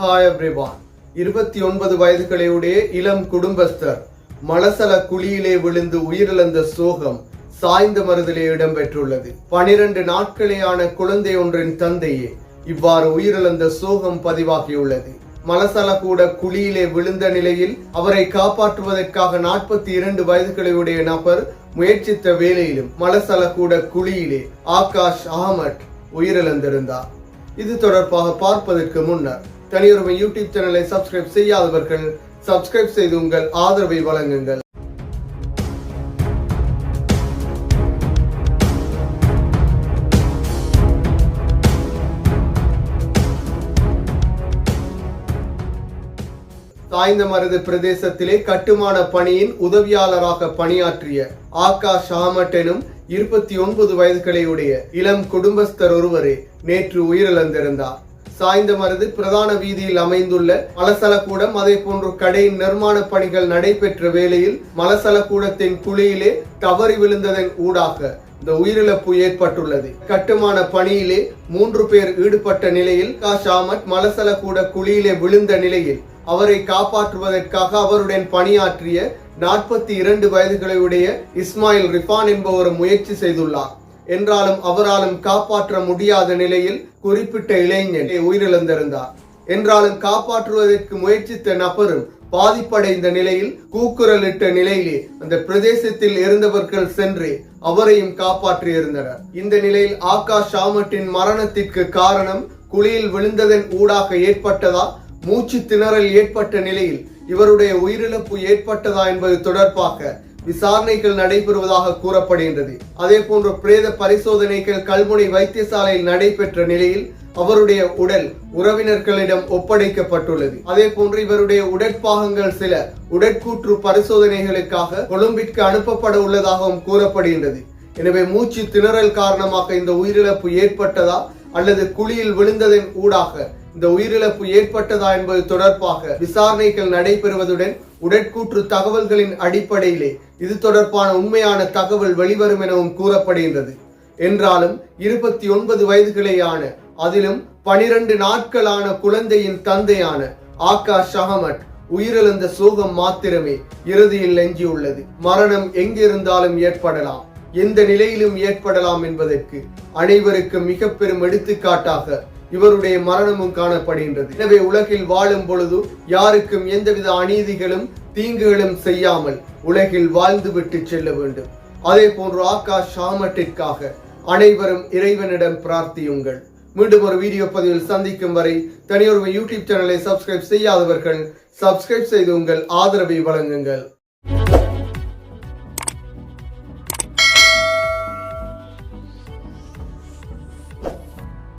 Hi everyone இருபத்தி ஒன்பது வயதுகளையுடைய இளம் குடும்பஸ்தர் மலசல குழியிலே விழுந்து உயிரிழந்த சோகம் சாய்ந்த மருதிலே இடம்பெற்றுள்ளது. பனிரெண்டு நாட்களேயான குழந்தை ஒன்றின் தந்தையே இவ்வாறு உயிரிழந்த சோகம் பதிவாகியுள்ளது. மலசல கூட குழியிலே விழுந்த நிலையில் அவரை காப்பாற்றுவதற்காக நாற்பத்தி இரண்டு வயதுகளையுடைய நபர் முயற்சித்த வேளையிலும் மலசல கூட குழியிலே ஆகாஷ் அகமட் உயிரிழந்திருந்தார். இது தொடர்பாக பார்ப்பதற்கு முன்னர் தனியுரிமை யூடியூப் சேனலை சப்ஸ்கிரைப் செய்யாதவர்கள் சப்ஸ்கிரைப் செய்து உங்கள் ஆதரவை வழங்குங்கள். சாய்ந்தமருது பிரதேசத்திலே கட்டுமான பணியின் உதவியாளராக பணியாற்றிய ஆகாஷ் அகமட் எனும் இருபத்தி ஒன்பது வயதுகளையுடைய இளம் குடும்பஸ்தர் ஒருவரே நேற்று உயிரிழந்திருந்தார். சாய்ந்தமருது பிரதான வீதியில் அமைந்துள்ள மலசலக்கூடம் அதே போன்று கடையின் நிர்மாண பணிகள் நடைபெற்ற வேளையில் மலசலக்கூடத்தின் குழியிலே தவறி விழுந்ததன் ஊடாக இந்த உயிரிழப்பு ஏற்பட்டுள்ளது. கட்டுமான பணியிலே மூன்று பேர் ஈடுபட்ட நிலையில் காஷாமட் மலசலக்கூட குழியிலே விழுந்த நிலையில் அவரை காப்பாற்றுவதற்காக அவருடன் பணியாற்றிய நாற்பத்தி இரண்டு வயதுகளையுடைய இஸ்மாயில் ரிஃபான் என்பவர் முயற்சி செய்துள்ளார். என்றாலும் அவராலும் காப்பாற்ற முடியாத நிலையில் குறிப்பிட்ட இளைஞன் உயிரிழந்திருந்தார். என்றாலும் காப்பாற்றுவதற்கு முயற்சித்த நபரும் பாதிப்படைந்த நிலையில் கூக்குரலிட்ட நிலையிலே அந்த பிரதேசத்தில் இருந்தவர்கள் சென்று அவரையும் காப்பாற்றியிருந்தனர். இந்த நிலையில் ஆகாஷ் ஷாமட்டின் மரணத்திற்கு காரணம் குழியில் விழுந்ததன் ஊடாக ஏற்பட்டதா? மூச்சு திணறல் ஏற்பட்ட நிலையில் இவருடைய உயிரிழப்பு ஏற்பட்டதா என்பது தொடர்பாக விசாரணைகள் நடைபெறுவதாக கூறப்படுகின்றது. அதே போன்ற பிரேத பரிசோதனைகள் கல்முனை வைத்தியசாலையில் நடைபெற்ற நிலையில் அவருடைய உடல் உறவினர்களிடம் ஒப்படைக்கப்பட்டுள்ளது. அதே போன்று இவருடைய உடற்பாகங்கள் சில உடற்கூற்று பரிசோதனைகளுக்காக கொழும்பிற்கு அனுப்பப்பட உள்ளதாகவும் கூறப்படுகின்றது. எனவே மூச்சு திணறல் காரணமாக இந்த உயிரிழப்பு ஏற்பட்டதா அல்லது குழியில் விழுந்ததன் ஊடாக இந்த உயிரிழப்பு ஏற்பட்டதா என்பது தொடர்பாக விசாரணைகள் நடைபெறுவதுடன் உடற்கூற்று தகவல்களின் அடிப்படையிலே இது தொடர்பான உண்மையான தகவல் வெளிவரும் எனவும் கூறப்படுகின்றது. என்றாலும் இருபத்தி ஒன்பது வயதுகளேயான அதிலும் பனிரெண்டு நாட்களான குழந்தையின் தந்தையான ஆகாஷ் அகமட் உயிரிழந்த சோகம் மாத்திரமே இறுதியில் எஞ்சியுள்ளது மரணம் எங்கிருந்தாலும் ஏற்படலாம் எந்த நிலையிலும் ஏற்படலாம் என்பதற்கு அனைவருக்கும் மிக பெரும் எடுத்துக்காட்டாக இவருடைய மரணமும் காணப்படுகின்றது. எனவே உலகில் வாழும் பொழுது யாருக்கும் எந்தவித அநீதிகளும் தீங்குகளும் செய்யாமல் உலகில் வாழ்ந்து விட்டு செல்ல வேண்டும். அதே போன்று ஆகாஷ் ஷாமட்டிற்காக அனைவரும் இறைவனிடம் பிரார்த்தியுங்கள். மீண்டும் ஒரு வீடியோ பதிவில் சந்திக்கும் வரை தனியொரு யூடியூப் சேனலை சப்ஸ்கிரைப் செய்யாதவர்கள் சப்ஸ்கிரைப் செய்து உங்கள் ஆதரவை வழங்குங்கள்.